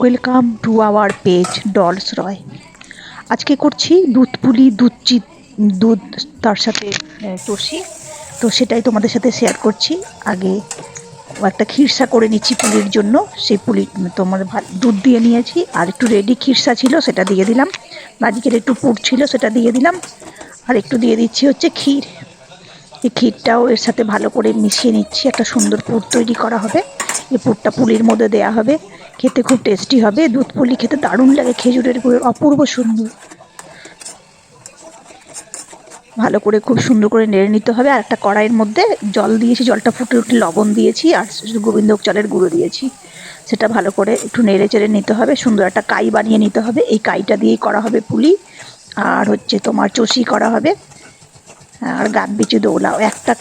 Welcome to our page dolls Roy আজকে করছি দুধ পুলি, দুধ দুধ তার সাথে টসি তো সেটাই তোমাদের সাথে শেয়ার করছি। আগে একটা খিরসা করে নিচ্ছি পুলির জন্য। সেই পুলি তোমার দুধ দিয়ে নিয়েছি। আর একটু রেডি খিরসা ছিল, সেটা দিয়ে দিলাম। নারিকেল একটু পুর ছিল, সেটা দিয়ে দিলাম। আর একটু দিয়ে দিচ্ছি হচ্ছে ক্ষীর। এই ক্ষীরটাও এর সাথে ভালো করে মিশিয়ে নিচ্ছি। একটা সুন্দর পুর তৈরি করা হবে। এই পুরটা পুলির মধ্যে দেয়া হবে। খেতে খুব টেস্টি হবে। দুধ পুলি খেতে দারুণ লাগে খেজুরের গুড়ের অপূর্ব সুন্দর। ভালো করে খুব সুন্দর করে নেড়ে নিতে হবে। আর একটা কড়াইয়ের মধ্যে জল দিয়েছি, জলটা ফুটে উঠে লবণ দিয়েছি আর গোবিন্দভোগ চালের গুঁড়ো দিয়েছি। সেটা ভালো করে একটু নেড়ে চেড়ে নিতে হবে। সুন্দর একটা কাই বানিয়ে নিতে হবে। এই কাইটা দিয়েই করা হবে পুলি। আর হচ্ছে তোমার চষি করা হবে। আর গান বিচি দৌলাও। একটা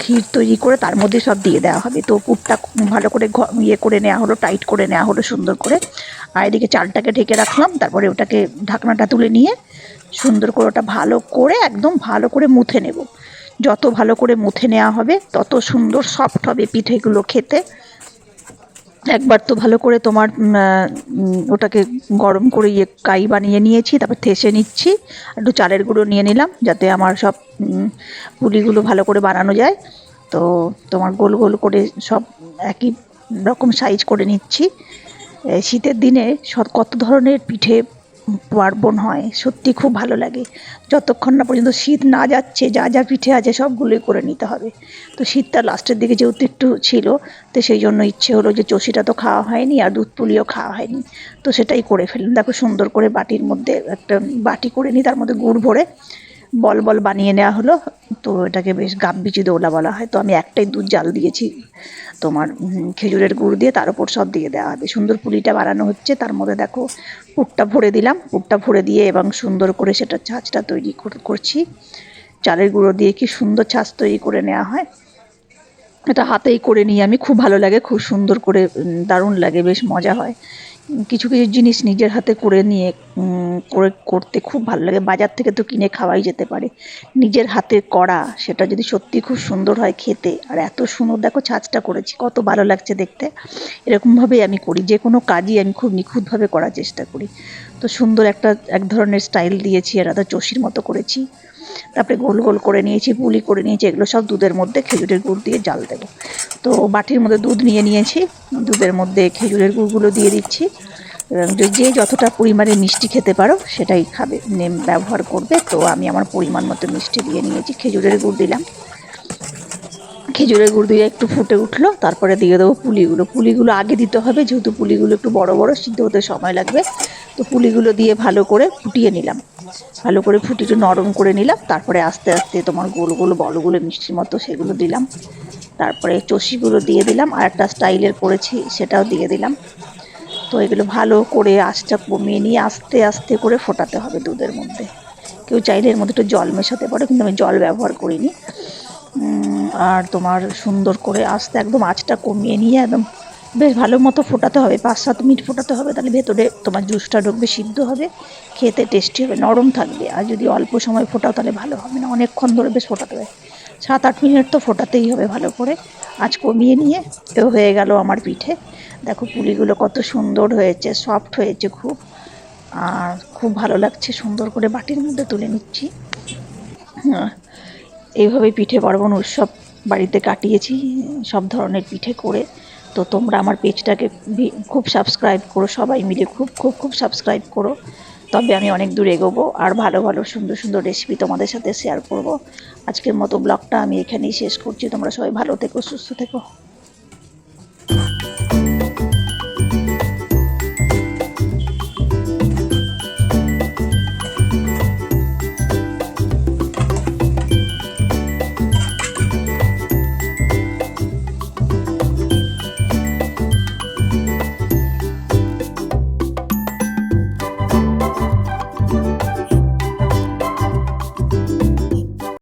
ক্ষীর তৈরি করে তার মধ্যে সব দিয়ে দেওয়া হবে। তো পুরটা ভালো করে ইয়ে করে নেওয়া হলো, টাইট করে নেওয়া হলো সুন্দর করে। আর এদিকে চালটাকে ঢেকে রাখলাম, তারপরে ওটাকে ঢাকনাটা তুলে নিয়ে সুন্দর করে ওটা ভালো করে, একদম ভালো করে মুথে নেব। যত ভালো করে মুথে নেওয়া হবে, তত সুন্দর, সফট হবে পিঠেগুলো খেতে। একবার তো ভালো করে তোমার ওটাকে গরম করে ইয়ে কাই বানিয়ে নিয়েছি, তারপর থেসে নিচ্ছি একটু চালের গুঁড়ো নিয়ে নিলাম, যাতে আমার সব পুলিগুলো ভালো করে বানানো যায়। তো তোমার গোল গোল করে সব একই রকম সাইজ করে নিচ্ছি। শীতের দিনে সব কত ধরনের পিঠে পার্বণ হয়। সত্যি খুব ভালো লাগে। যতক্ষণ না পর্যন্ত শীত না যাচ্ছে, যা যা পিঠে আছে সবগুলোই করে নিতে হবে। তো শীতটা লাস্টের দিকে যেহেতু একটু ছিল, তো সেই জন্য ইচ্ছে হলো যে চষিটা তো খাওয়া হয়নি আর দুধ পুলিও খাওয়া হয়নি। তো সেটাই করে ফেললাম। দেখো সুন্দর করে বাটির মধ্যে একটা বাটি করে নিই, তার মধ্যে গুড় ভরে বল বল বানিয়ে নেওয়া হলো। তো এটাকে বেশ গাম্বিচি দৌলা বলা হয়। তো আমি একটাই দুধ জাল দিয়েছি। তোমার খেজুরের গুড় দিয়ে তার উপর সব দিয়ে দেওয়া হবে। সুন্দর পুলিটা বানানো হচ্ছে। তার মধ্যে দেখো, পুরটা ভরে দিলাম। পুরটা ভরে দিয়ে এবং সুন্দর করে সেটা ছাঁচটা তৈরি করছি। চালের গুঁড়ো দিয়ে কি সুন্দর ছাঁচ তৈরি করে নেওয়া হয়। এটা হাতেই করে নিই আমি। খুব ভালো লাগে। খুব সুন্দর করে দারুণ লাগে। বেশ মজা হয়। কিছু কিছু জিনিস নিজের হাতে করে নিয়ে করে করতে খুব ভালো লাগে। বাজার থেকে তো কিনে খাওয়াই যেতে পারে। নিজের হাতে করা, সেটা যদি সত্যি খুব সুন্দর হয় খেতে। আর এত সুন্দর, দেখো ছাঁচটা করেছি, কত ভালো লাগছে দেখতে। এরকমভাবেই আমি করি। যে কোনো কাজই আমি খুব নিখুঁতভাবে করার চেষ্টা করি। তো সুন্দর একটা, এক ধরনের স্টাইল দিয়েছি, আর একটা চষির মতো করেছি। তারপরে গোল গোল করে নিয়েছি, পুলি করে নিয়েছি, এগুলো সব দুধের মধ্যে খেজুরের গুড় দিয়ে জাল দেবো। তো বাটির মধ্যে দুধ নিয়ে নিয়েছি। দুধের মধ্যে খেজুরের গুড়গুলো দিয়ে দিচ্ছি। এবং যে- যতটা পরিমাণে মিষ্টি খেতে পারো, সেটাই খাবে নেম ব্যবহার করবে। তো আমি আমার পরিমাণ মতো মিষ্টি দিয়ে নিয়েছি। খেজুরের গুড় দিলাম। খেজুরের গুড় দিয়ে একটু ফুটে উঠল। তারপরে দিয়ে দেবো পুলিগুলো। পুলিগুলো আগে দিতে হবে। যেহেতু পুলিগুলো একটু বড় বড়, সিদ্ধ হতে সময় লাগবে। তো পুলিগুলো দিয়ে ভালো করে ফুটিয়ে নিলাম। ভালো করে ফুটিয়ে নরম করে নিলাম। তারপরে আস্তে আস্তে তোমার গোল গোল, বলগুলো মিষ্টির মতো সেগুলো দিলাম। তারপরে চষিগুলো দিয়ে দিলাম, আর একটা স্টাইলের করেছি, সেটাও দিয়ে দিলাম। তো এগুলো ভালো করে আঁচটা কমিয়ে নিয়ে আস্তে আস্তে করে ফোটাতে হবে দুধের মধ্যে। কেউ চাইলে এর মধ্যে একটু জল মেশাতে পারো, কিন্তু আমি জল ব্যবহার করিনি। আর তোমার সুন্দর করে আস্তে একদম আঁচটা কমিয়ে নিয়ে একদম বেশ ভালো মতো ফোটাতে হবে পাঁচ সাত মিনিট ফোটাতে হবে তাহলে ভেতরে তোমার জুসটা ঢুকবে সিদ্ধ হবে খেতে টেস্টি হবে নরম থাকবে। আর যদি অল্প সময় ফোটাও তাহলে ভালো হবে না অনেকক্ষণ ধরে বেশ ফোটাতে হবে। সাত আট মিনিট তো ফোটাতেই হবে ভালো করে। আঁচ কমিয়ে নিয়ে তো হয়ে গেল আমার পিঠে। দেখো পুলিগুলো কত সুন্দর হয়েছে সফট হয়েছে খুব। আর খুব ভালো লাগছে সুন্দর করে বাটির মধ্যে তুলে নিচ্ছি। হ্যাঁ, এইভাবে পিঠে পার্বণ উৎসব বাড়িতে কাটিয়েছি সব ধরনের পিঠে করে। তো তোমরা আমার পেজটাকে খুব সাবস্ক্রাইব করো, সবাই মিলে খুব খুব খুব সাবস্ক্রাইব করো। তবে আমি অনেক দূর এগোবো আর ভালো ভালো, সুন্দর সুন্দর রেসিপি তোমাদের সাথে শেয়ার করব। আজকের মতো ব্লগটা আমি এখানেই শেষ করছি। তোমরা সবাই ভালো থেকো, সুস্থ থেকো।